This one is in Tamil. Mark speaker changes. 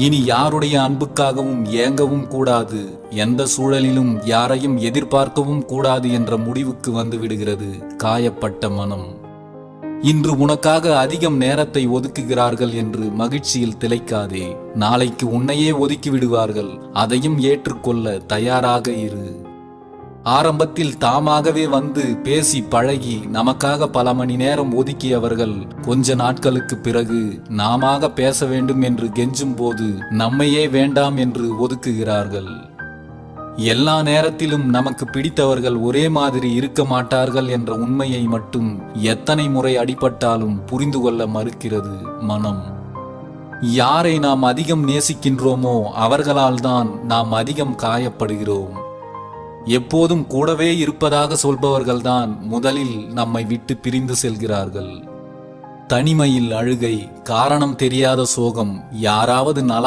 Speaker 1: இனி யாருடைய அன்புக்காகவும் ஏங்கவும் கூடாது? எந்த சூழலிலும் யாரையும் எதிர்பார்க்கவும் கூடாது என்ற முடிவுக்கு வந்து விடுகிறது காயப்பட்ட மனம். இன்று உனக்காக அதிகம் நேரத்தை ஒதுக்குகிறார்கள் என்று மகிழ்ச்சியில் திளைக்காதே. நாளைக்கு உன்னையே ஒதுக்கி விடுவார்கள். அதையும் ஏற்றுக்கொள்ள தயாராக இரு. ஆரம்பத்தில் தாமாகவே வந்து பேசி பழகி நமக்காக பல மணி நேரம் ஒதுக்கியவர்கள் கொஞ்ச நாட்களுக்கு பிறகு நாம பேச வேண்டும் என்று கெஞ்சும் போது நம்மையே வேண்டாம் என்று ஒதுக்குகிறார்கள். எல்லா நேரத்திலும் நமக்கு பிடித்தவர்கள் ஒரே மாதிரி இருக்க மாட்டார்கள் என்ற உண்மையை மட்டும் எத்தனை முறை அடிபட்டாலும் புரிந்து கொள்ள மறுக்கிறது மனம். யாரை நாம் அதிகம் நேசிக்கின்றோமோ அவர்களால் தான் நாம் அதிகம் காயப்படுகிறோம். எப்போதும் கூடவே இருப்பதாக சொல்பவர்கள்தான் முதலில் நம்மை விட்டு பிரிந்து செல்கிறார்கள். தனிமையில் அழுகை காரணம் தெரியாத சோகம் யாராவது நல